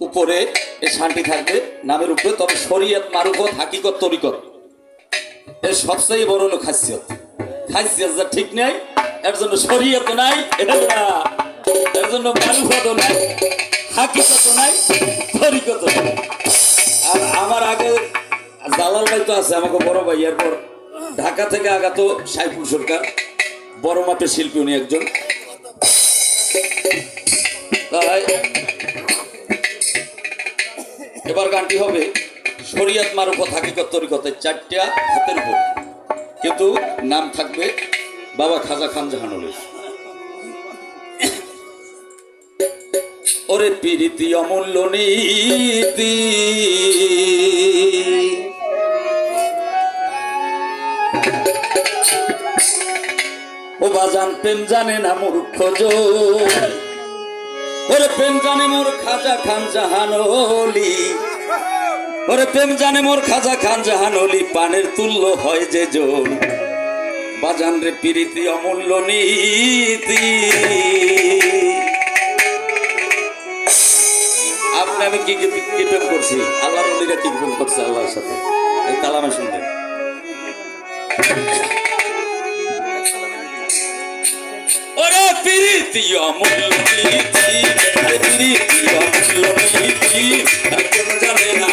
উপরে এই শান্তি থাকবে, নামের উপরে, তবে শরীয়ত মারুফত, হাকিকত, তরিকত। এর সবচেয়ে বড় হলো খাসিয়ত। খাসিয়ত যা ঠিক নেই, এর জন্য শরীয়ত নাই এর না- এর জন্য মারুফত নাই হাকিকত নাই তরিকত নাই। আর আমার আগে জালাল ভাই তো আছে, আমাকে বড় ভাই, এরপর ঢাকা থেকে আগাত সাইফুল সরকার, বড় মাপের শিল্পী উনি একজন। এবার গানটি হবে শরিয়াত মারুফত হাকিকত তরিকতে চারটা হাতের উপর। কিন্তু নাম থাকবে বাবা খাজা খান জাহানুলের। ওরে পিরিতি অমূল্য নীতি। ও বাজান, প্রেম জানে না মূর্খ ওরে প্রেম জানে মোর খাজা খান জাহানলি। ওরে প্রেম জানে মোর খাজা খান জাহানলি পানের তুল্য হয় যে জন বাজান রে পিরিতি অমূল্য নীতি। আপনি আমি কি কি প্রেম করছি? আল্লাহর নদীরা কি প্রেম করছে আল্লাহর সাথে? এই কালামে শুনবেন। ওরে প্রীতি অমূল্য নীতি প্রীতি অমূল্য নীতি জানে না